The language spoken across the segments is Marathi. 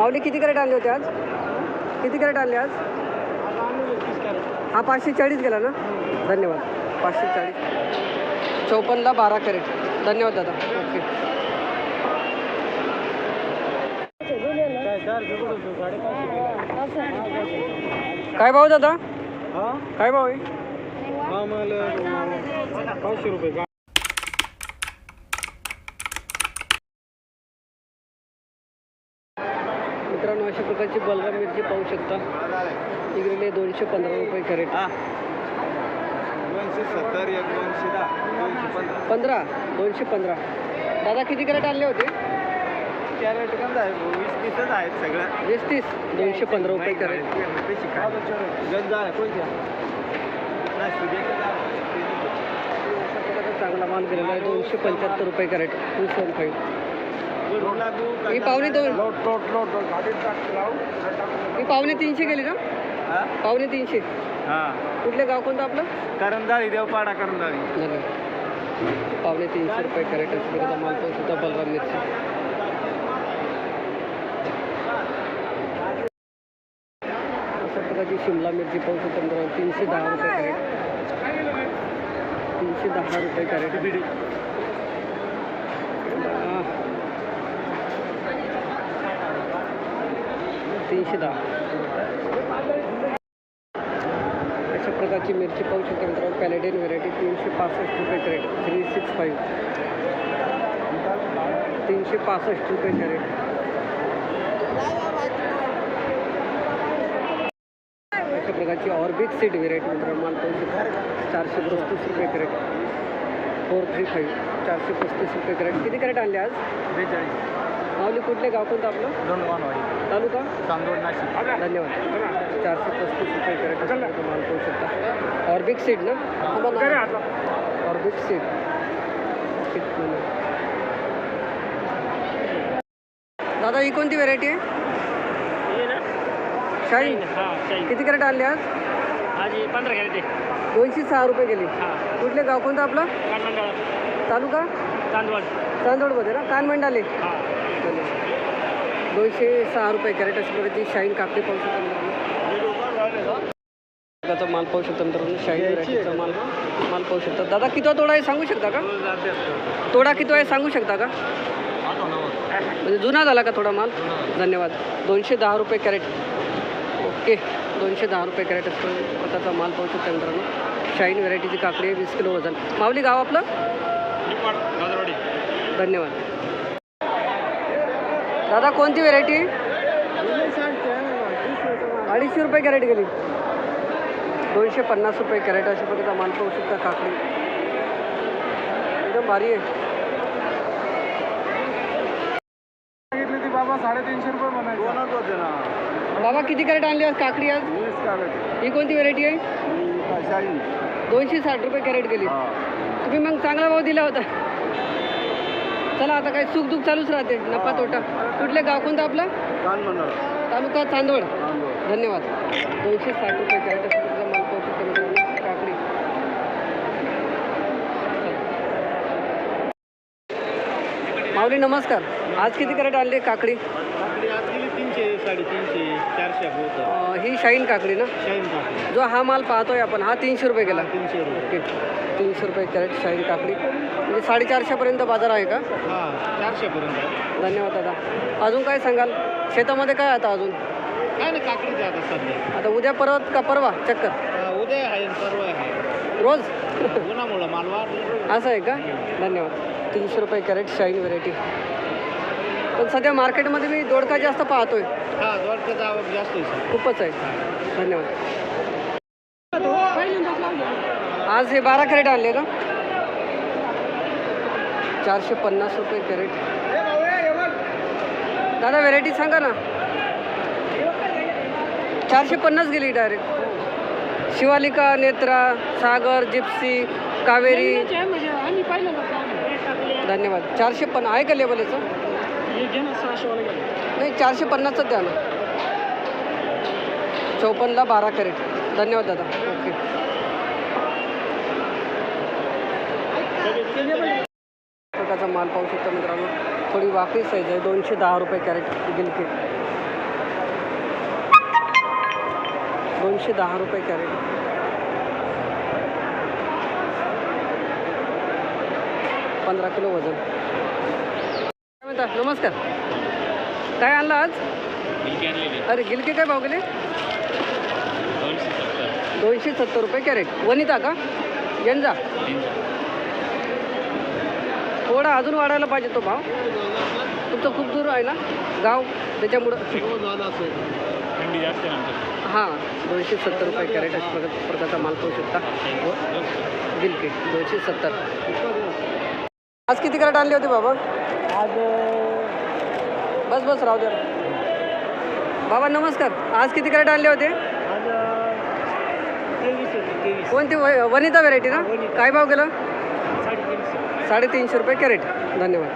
माऊली किती कॅरेट आणले होते आज? किती कॅरेट आणले आज? हा पाचशे चाळीस गेला ना? धन्यवाद. पाचशे चाळीस. चौपन्नला बारा कॅरेट. धन्यवाद दादा. ओके. काय भाव दादा? काय भाव आहे? पाचशे रुपये मित्रांनो अशा प्रकारची बलराम मिरची पाहू शकता. इकडे दोनशे पंधरा रुपये कॅरेट दोनशे सत्तर एक दोनशे दहा पंधरा. दोनशे पंधरा. दादा किती कॅरेट आणले होते? कॅरेट आहे वीस तीसच आहेत सगळं वीस तीस दोनशे पंधरा रुपये कॅरेट चांगला माल गेलेला आहे दोनशे पंच्याहत्तर रुपये कॅरेट टू सेवन फाईव्ह ही पावणे दोन. ही पावणे तीनशे गेली ना पावणे तीनशे. कुठले गाव कोणतं आपलं? करंजाळी देवपाडा धन्यवाद. पावणे तीनशे रुपये कॅरेट माल पाहू सुद्धा बलराम मिरची. शिमला मिरची शकतो मित्रांनो. तीनशे दहा रुपये कॅरेट तीनशे दहा रुपये कॅरेट दहा अशा प्रकारची मिरची पाहू शकतो मित्रांनो पॅलेडियन व्हेरायटी तीनशे पासष्ट रुपये कॅरेट थ्री सिक्स फाईव्ह तीनशे पासष्ट रुपये कॅरेट अशा प्रकारची ऑर्बिट सीड व्हेरायटी मित्रांनो, माल पाहू शकतो. चारशे पस्तीस रुपये कॅरेट फोर थ्री फाईव्ह चारशे पस्तीस रुपये कॅरेट किती कॅरेट आणले आज? बेचाळीस. माऊली कुठले? गाव कोणतं आपलं? दोन वानवाडी. तालुका? चांदोड नाशिक. धन्यवाद. चारशे पस्तीस रुपये कॅरेट माल पाहू शकता. ऑर्बिक सीड ना? ऑर्बिक सीड दादा ही कोणती व्हेरायटी आहे? शाईन किती कॅरेट आणले आज? पंधरा घ्यायचे दोनशे सहा रुपये गेली हां. कुठले गाव? कोणतं आपलं? तालुका? चांदवड. चांदोडमध्ये ना? कानमंडाले. दोनशे सहा रुपये कॅरेट असं प्रकारची शाईन काकडी पाहू शकतो माल पाहू शकतो मित्रांनो शाईन व्हरायटीचा माल माल पाहू शकता. दादा किती तोडा आहे सांगू शकता का? तोडा किती आहे सांगू शकता का? म्हणजे जुना झाला का थोडा माल? धन्यवाद. दोनशे दहा रुपये कॅरेट. ओके. दोनशे दहा रुपये कॅरेट असतो. प्रकारचा माल पाहू शकता मित्रांनो. शाईन व्हरायटीची काकडी आहे वीस किलो वजन. माऊली गाव आपलं? धन्यवाद. दादा कोणती व्हेरायटी अडीचशे रुपये कॅरेट गेली. दोनशे पन्नास रुपये कॅरेट अशा प्रकारचा माल पाहू शकता काकडी एकदम भारी आहे. बाबा साडेतीनशे रुपये म्हणायचे. दोनच होते ना बाबा किती कॅरेट आणली आज? काकडी आज? ही कोणती व्हेरायटी आहे? दोनशे साठ रुपये कॅरेट गेली. तुम्ही मग चांगला भाव दिला होता. चला आता काय सुख दुःख चालूच राहते. नफा तोटा. कुठले गाव कोणतं आपलं? तालुका चांदवड. धन्यवाद. दोनशे साठ रुपये कॅरेट काकडी. माऊली नमस्कार. आज किती कॅरेट आणले काकडी? काकडी आज गेली तीनशे साडेतीनशे चारशे होतं. अं, ही शाईन काकडी ना? शाईन काकडी. जो हा माल पाहतोय आपण हा तीनशे रुपये गेला तीनशे रुपये. ओके. तीनशे रुपये कॅरेट शाईन काकडी. म्हणजे साडेचारशेपर्यंत बाजार आहे का? हां चारशेपर्यंत धन्यवाद दादा. अजून काय सांगाल? शेतामध्ये काय आता अजून? काय नाही काकडीचे आता सध्या. आता उद्या परत का परवा? चक्कर. अं, उद्या आहे परवा आहे. रोज? उन्हामुळं मालवा असं आहे का? धन्यवाद. तीनशे रुपये कॅरेट शाईन व्हेरायटी. पण सध्या मार्केटमध्ये मी दोडका जास्त पाहतोय. हां दोडक्याचा आवक जास्त आहे सर. खूपच आहे. धन्यवाद. आज हे बारा कॅरेट आणले का? चारशे पन्नास रुपये कॅरेट. दादा व्हेरायटी सांगा ना. चारशे पन्नास गेली डायरेक्ट. शिवालिका नेत्रा सागर जिप्सी कावेरी. धन्यवाद. चारशे पन्ना आहे का लेबल याचं नाही चारशे पन्नासच द्या ना. चौपन्नला बारा करेट. धन्यवाद दादा. ओके. प्रकारचा माल पाहू शकतो मित्रांनो. थोडी वाकडी साईज आहे दोनशे दहा रुपये कॅरेट गिलके. दोनशे दहा रुपये कॅरेट. पंधरा किलो वजन. म्हणता नमस्कार. काय आणलं आज? अरे गिलके काय भाव गेले? दोनशे सत्तर रुपये कॅरेट. वनिता का? यंजा थोडा अजून वाढायला पाहिजे तो भाव. तुमचं खूप दूर आहे ना? गाव त्याच्यामुळं. हां दोनशे सत्तर रुपये कॅरेट अशा प्रकार प्रकारचा माल पाहू शकता. गिलके दोनशे सत्तर. आज किती कॅरेट आणले होते बाबा? आज बस बस राहू द्या बाबा नमस्कार. आज किती कॅरेट आणले होते? आज तेवीस होते तेवीस. कोणती व- वनिता व्हेरायटी ना? काय भाव गेला साडेतीनशे. साडेतीनशे रुपये कॅरेट. धन्यवाद.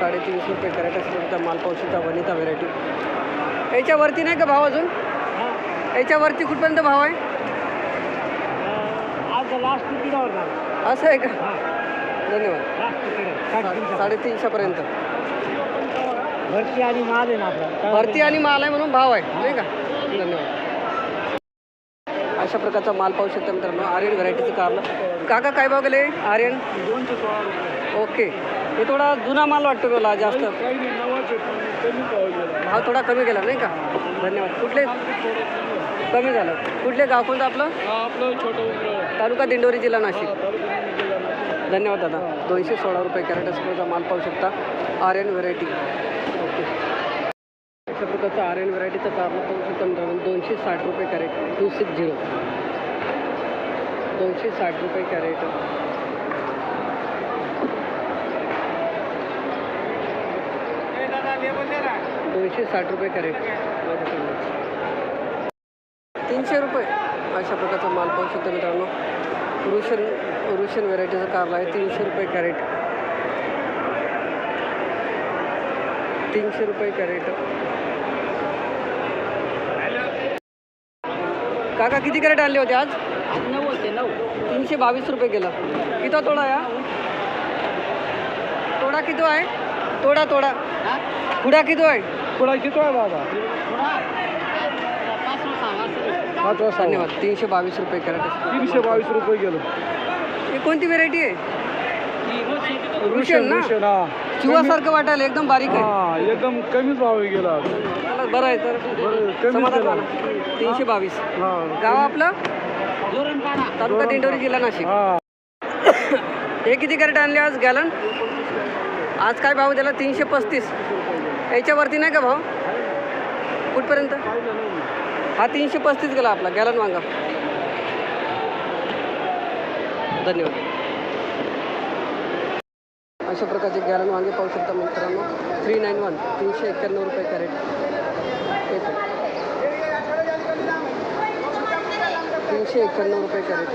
साडेतीनशे रुपये कॅरेट असल्याचा माल पाहू शकता वनिता व्हेरायटी याच्यावरती नाही का भाव अजून? हां. याच्यावरती कुठपर्यंत भाव आहे? आज लास्ट झाला? असं आहे का? हां. धन्यवाद. साडेतीनशेपर्यंत. भरती आणि माल आहे ना आपला? भरती आणि माल आहे म्हणून भाव आहे नाही का? धन्यवाद. अशा प्रकारचा माल पाहू शकता मित्रांनो आर्यन व्हरायटीचं कारलं काका काय भाव गेले? आर्यन? दोनशे सोळा ओके. हे थोडा जुना माल वाटतो मला जास्त. भाव थोडा कमी गेला नाही का? धन्यवाद. कुठले? कमी झालं. कुठले गाव कोणतं आपलं? आपलं छोटं तालुका दिंडोरी जिल्हा नाशिक. धन्यवाद दादा. दोनशे सोळा रुपये कॅरेट असल्याचा माल पाहू शकता. आर्यन व्हरायटी. ओके. अशा प्रकारचं आर्यन व्हरायटीचं कारला पाहू शकता मित्रांनो. दोनशे साठ रुपये कॅरेट. To six zero. दोनशे साठ रुपये कॅरेट. दोनशे साठ रुपये कॅरेट. तीनशे रुपये अशा प्रकारचा माल पाहू शकतो मित्रांनो. पुरुष रुशन व्हेरायटीचा कारला आहे तीनशे रुपये कॅरेट तीनशे रुपये कॅरेट काका किती कॅरेट आणले होते आज? नऊ होते नऊ. तीनशे बावीस रुपये गेला किती तोडा या? तोडा किती आहे? तोडा तोडा. खुडा किती आहे? पुढा किती आहे बाबा धन्यवाद. तीनशे बावीस रुपये कॅरेट तीनशे बावीस रुपये गेलो कोणती व्हेरायटी आहे? रुशन ना? हा. चिवासारखं वाटायला एकदम बारीक आहे. हा एकदम कमीच भाव गेला. चला, बरं आहे तर कमीच समाधान. तीनशे बावीस. हा गाव आपलं? तालुका दिंडोरी जिल्हा नाशिक. हा. हे किती कॅरेट आणले आज गॅलन? आज काय भाव दिला? तीनशे पस्तीस. याच्यावरती नाही का भाव? कुठपर्यंत? हा तीनशे पस्तीस गेला आपला गॅलन वांगा. धन्यवाद. अशा प्रकारचे गॅलन वांगे पाहू शकता मित्रांनो. थ्री नाईन वन तीनशे एक्क्याण्णव रुपये कॅरेट एक तीनशे एक्क्याण्णव रुपये कॅरेट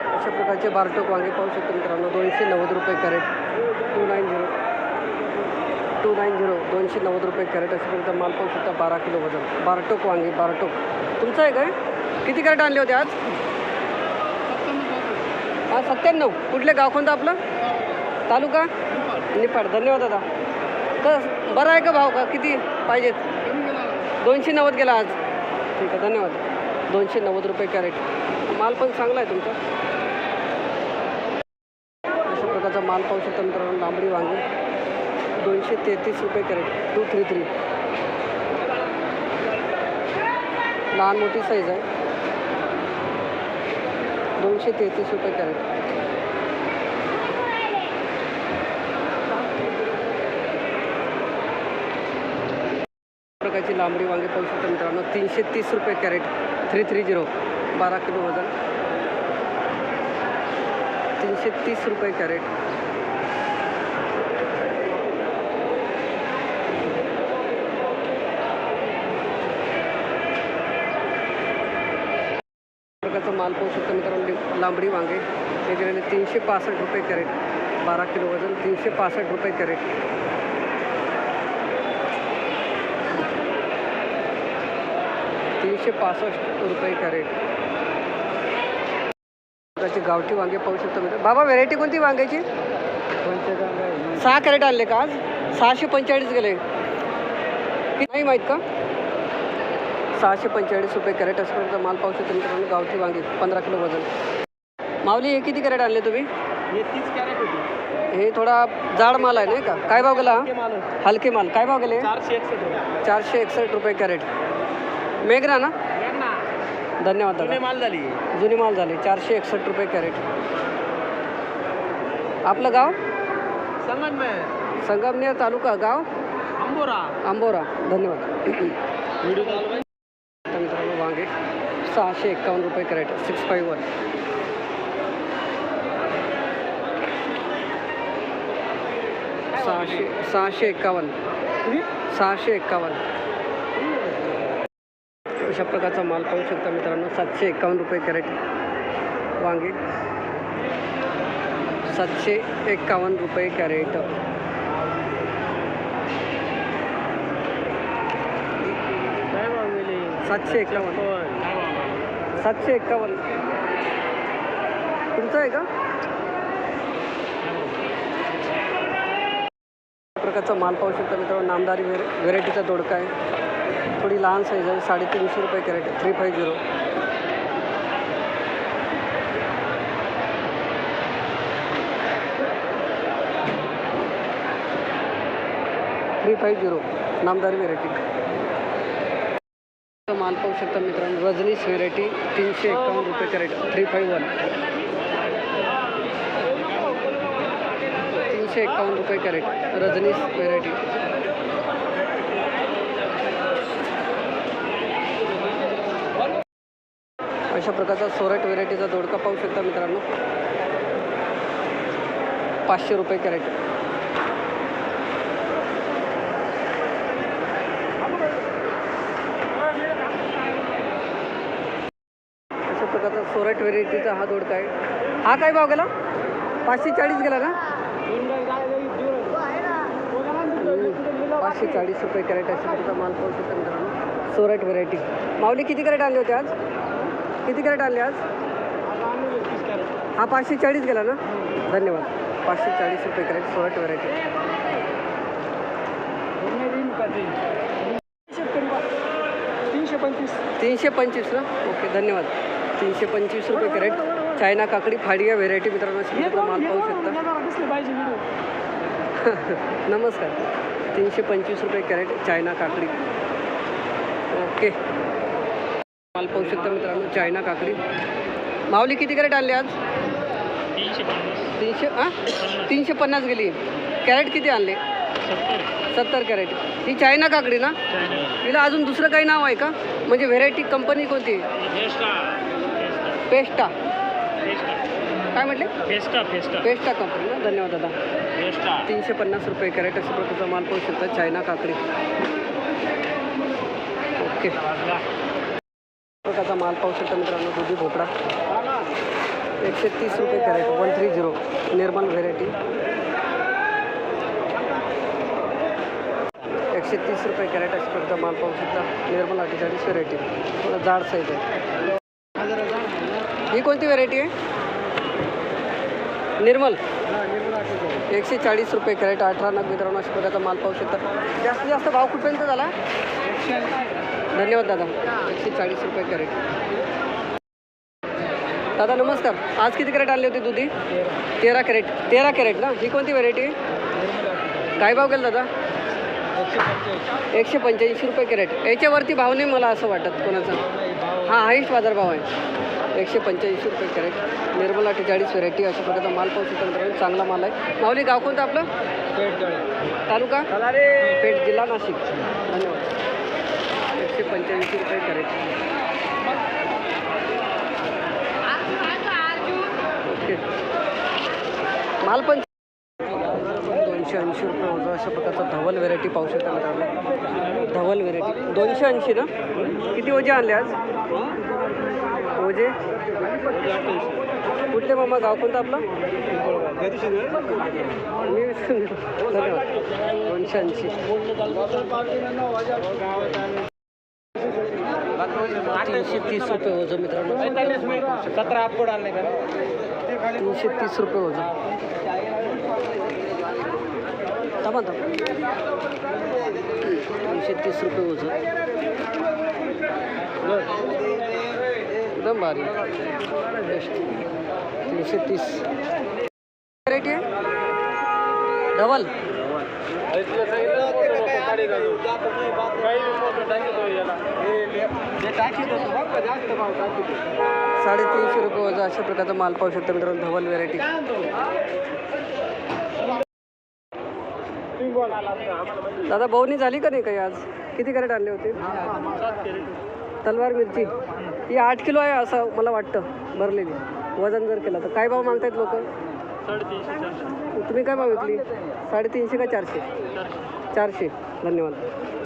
अशा प्रकारचे बारटोक वांगे पाहू शकतो मित्रांनो दोनशे नव्वद रुपये carat two nine zero two nine zero दोनशे नव्वद रुपये कॅरेट असेपर्यंत माल पाहू शकता बारा किलो वजन. बारटोक वांगे बारटोक. तुमचं आहे काय? किती कॅरेट आणले होते आज? हा सत्त्याण्णव. कुठले गाव कोणतं आपलं? तालुका? निपाड धन्यवाद दादा. तर बरं आहे का भाव? का किती पाहिजेत? दोनशे नव्वद गेला आज. ठीक आहे धन्यवाद. दोनशे नव्वद रुपये कॅरेट. माल पण चांगला आहे तुमचा. अशा प्रकारचा माल पाहू शकता मित्रांनो लांबडी वांगे. दोनशे तेहतीस रुपये कॅरेट. To three three. लहान मोठी साईज आहे. दोनशे तेहतीस रुपये कॅरेट प्रकारची लांबडी वांगे पाहू शकता मित्रांनो. तीनशे तीस रुपये कॅरेट थ्री थ्री झिरो बारा किलो वजन. तीनशे तीस रुपये कॅरेट प्रकारचा माल पाहू शकता मित्रांनो लांबडी वांगे. वेगवेगळे तीनशे पासष्ट रुपये कॅरेट. बारा किलो वजन तीनशे पासष्ट रुपये कॅरेट. तीनशे पासष्ट रुपये कॅरेट. प्रकारची गावठी वांगे पाहू शकता मित्र बाबा व्हेरायटी कोणती वांग्याची? सहा कॅरेट आणले का आज? सहाशे पंचेचाळीस गेले. नाही माहीत का? सहाशे पंचेचाळीस रुपये कॅरेट असल्याचा माल पाहू शकतो मित्रांनो. गावठी वांगी पंधरा किलो वजन. माऊली हे किती कॅरेट आणले तुम्ही? हे तीस कॅरेट होती. हे थोडा जाड माल आहे नाही का? काय भाव गेला. हलके माल काय भाव गेले? चारशे एकसष्ट होते. चारशे एकसष्ट रुपये कॅरेट. मेघना ना? धन्यवाद दादा. माल झाली. जुनी माल झाले. चारशे एकसष्ट रुपये कॅरेट. आपलं गाव? संगमनेर. संगमनेर तालुका गाव? अंबोरा. आंबोरा धन्यवाद व्हिडिओ चालू आहे. आता मित्रांनो सहाशे एक्कावन्न रुपये कॅरेट सिक्स फाईव्ह वन सहाशे सहाशे एक्कावन्न. सहाशे एक्कावन्न. अशा प्रकारचा माल पाहू शकता मित्रांनो सातशे एक्कावन्न रुपये कॅरेट वांगे. सातशे एक्कावन्न रुपये कॅरेट काय भाव गेले? सातशे एकावन्न. सातशे एक्कावन्न तुमचं आहे का? प्रकारचा माल पाहू शकता मित्रांनो नामदारी व्हेर व्हेरायटीचा दोडका आहे. थोडी लहान साईज आहे साडेतीनशे रुपये carat three five zero three five zero Namdhari variety. माल पाहू शकता मित्रांनो. रजनीस व्हेरायटी तीनशे एकावन्न रुपये कॅरेट थ्री फाईव्ह वन तीनशे एकावन्न रुपये कॅरेट रजनीस व्हेरायटी अशा प्रकारचा सोरट व्हेरायटीचा दोडका पाहू शकता मित्रांनो. पाचशे रुपये कॅरेट अशा सोरट व्हेरायटीचा हा दोडका आहे हा काय भाव गेला? पाचशे चाळीस गेला ना पाचशे चाळीस रुपये कॅरेट प्रकारचा माल पाहू शकता मित्रांनो. सोरट व्हेरायटी माऊली किती कॅरेट आणले होते आज? किती कॅरेट आणले आज? हा पाचशे चाळीस गेला ना? धन्यवाद. पाचशे चाळीस रुपये कॅरेट सोरट व्हेरायटी तीनशे पंचवीस तीनशे पंचवीस ना? ओके धन्यवाद. तीनशे पंचवीस रुपये कॅरेट. चायना काकडी फाडिया व्हेरायटी मित्रांनो माल पाहू शकता. नमस्कार. तीनशे पंचवीस रुपये कॅरेट चायना काकडी. ओके. माल पाहू शकता मित्रांनो चायना काकडी. माऊली किती कॅरेट आणले आज? तीनशे हां तीनशे पन्नास गेली. कॅरेट किती आणले? सत्तर कॅरेट. ही चायना काकडी ना? हिला अजून दुसरं काही नाव आहे का? म्हणजे व्हेरायटी कंपनी कोणती? पेस्टा काय म्हटले? फेस्टा फेस्टा पेस्टा कंपनी ना? धन्यवाद दादा. फेस्टा तीनशे पन्नास रुपये कॅरेट अशा प्रकारचा माल पाहू शकता चायना काकडी. ओके. प्रकारचा माल पाहू शकता मित्रांनो दुधी भोपळा. एकशे तीस रुपये carat one three zero Nirmal variety. एकशे तीस रुपये कॅरेट अशा प्रकारचा माल पाहू शकता निर्मल अठ्ठेचाळीस व्हेरायटी. थोडं जाड साईज आहे. कोणती व्हरायटी आहे? निर्मल. एकशे चाळीस रुपये कॅरेट अठरा नग मित्रांनो अशा प्रकारचा माल पाहू शकता. जास्तीत जास्त भाव कुठपर्यंत झाला? धन्यवाद दादा. एकशे चाळीस रुपये कॅरेट दादा नमस्कार. आज किती कॅरेट आणले होते दुधी? तेरा कॅरेट तेरा कॅरेट ना? ही कोणती व्हरायटी काय भाव केला दादा? एकशे पंच्याऐंशी रुपये कॅरेट याच्यावरती भाव नाही मला असं वाटत कोणाचा. हा हाईस्ट बाजारभाव आहे. एकशे पंच्याऐंशी रुपये कॅरेट. निर्मला अठ्ठेचाळीस व्हेरायटी अशा प्रकारचा माल पाहू शकता मित्रांनो. चांगला माल आहे. माऊली गाव कोणतं आपलं? तालुका? पेठ जिल्हा नाशिक. धन्यवाद. एकशे पंच्याऐंशी रुपये कॅरेट. ओके. माल पण दोनशे ऐंशी रुपये होतं अशा प्रकारचा धवल व्हेरायटी पाहू शकता मित्रांनो. धवल व्हेरायटी. दोनशे ऐंशी ना? किती वजे आणले आज? ओजे कुठले मामा? गाव कोणतं आपलं? मी धन्यवाद. दोनशे ऐंशी तीनशे तीस रुपये ओझं मित्रांनो. सतरा अपकोड आणले का? तीनशे तीस रुपये ओझं थांबा तीनशे तीस रुपये ओझं एकदम भारी तीनशे तीस. रेट आहे? डबल साडेतीनशे रुपये वजा अशा प्रकारचा माल पाहू शकता मित्रांनो धवल व्हेरायटी दादा बहुनी झाली का नाही काही आज? किती कॅरेट आणले होते? तलवार मिरची. ही आठ किलो आहे असं मला वाटतं भरलेली. वजन जर केलं तर. काय भाव मागतायत लोक? तुम्ही काय भाव विकली? साडेतीनशे का चारशे? चारशे. धन्यवाद.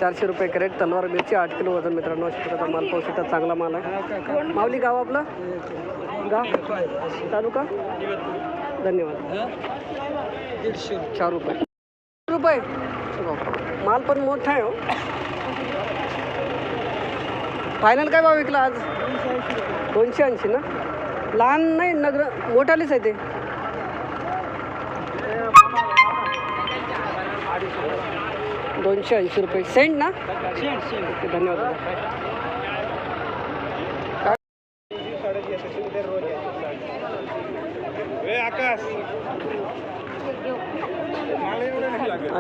चारशे रुपये कॅरेट तलवार मिरची आठ किलो वजन मित्रांनो. अशा प्रकारचा माल पाहू शकता. चांगला माल आहे. माऊली गाव आपलं? गाव? तालुका? धन्यवाद. चार रुपये. रुपये. माल पण मोठा आहे हो. फायनल काय भाव विकला आज? दोनशे ऐंशी ना? लहान नाही नगर मोठालीच आहे ते. दोनशे ऐंशी रुपये. सेंट ना? धन्यवाद दादा. आकाश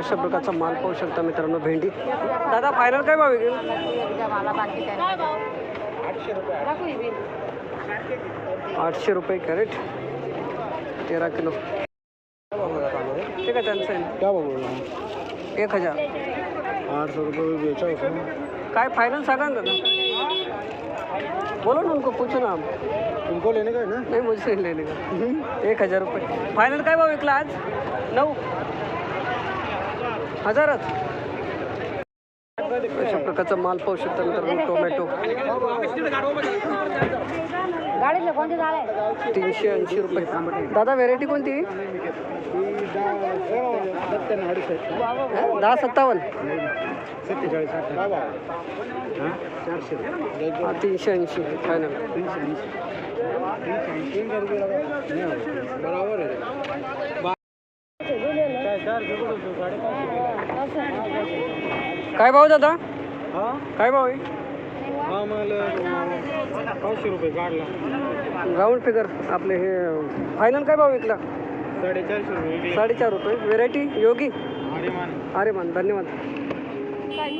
अशा प्रकारचा माल पाहू शकता मित्रांनो भेंडी. दादा फायनल काय भाव आठशे रुपये कॅरेट तेरा किलो. ठीक आहे? त्यांचं एक हजार. आठ सौ रुपये काय फायनल सांगा ना दादा. बोलो ना उनको पूछो ना तुमको लेने का है ना? नाही मुझसे लेने का. एक हजार रुपये. फायनल काय भाव विकला आज? नऊ. हजारात अशा प्रकारचा माल पाहू शकता मित्रांनो टोमॅटो. गाडीतले कोणते झाले तीनशे ऐंशी रुपये. दादा व्हेरायटी कोणती? हं? दहा सत्तावन्न. सत्तेचाळीस चारशे रुपये तीनशे ऐंशी. फायनल? बराबर काय भाव दादा? हा? काय भाव आहे? हा मला पाचशे रुपये काढला. राऊंड फिगर आपले हे फायनल काय भाव विकला? साडेचारशे रुपये. साडेचार रुपये. व्हेरायटी योगी? अरे मान अरे मान धन्यवाद. काय